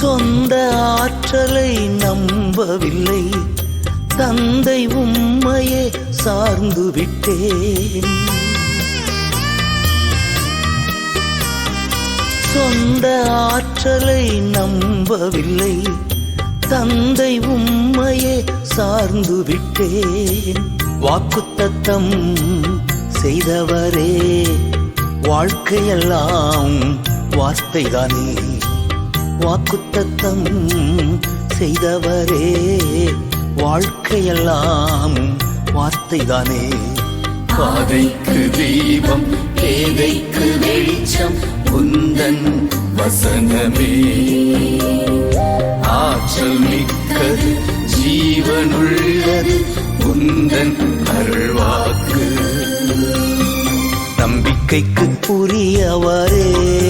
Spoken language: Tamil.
சொந்த ஆற்றலை நம்பவில்லை. தந்தை உம்மையே சார்ந்து விட்டேன். சொந்த ஆற்றலை நம்பவில்லை. தந்தை உம்மையே சார்ந்து விட்டேன். வாக்குத்தத்தம் செய்தவரே வாழ்க்கையெல்லாம் வார்த்தைதானே. வாக்குத்தத்தம் செய்தவரே வாழ்க்கையெல்லாம் வார்த்தைதானே. பாதைக்கு தீபம் பேதைக்கு வெளிச்சம் உந்தன் வசனமே. ஆற்றல் மிக்கது ஜீவனுள்ளது உந்தன் அருள்வாக்கு. நம்பிக்கைக்கு உரியவரே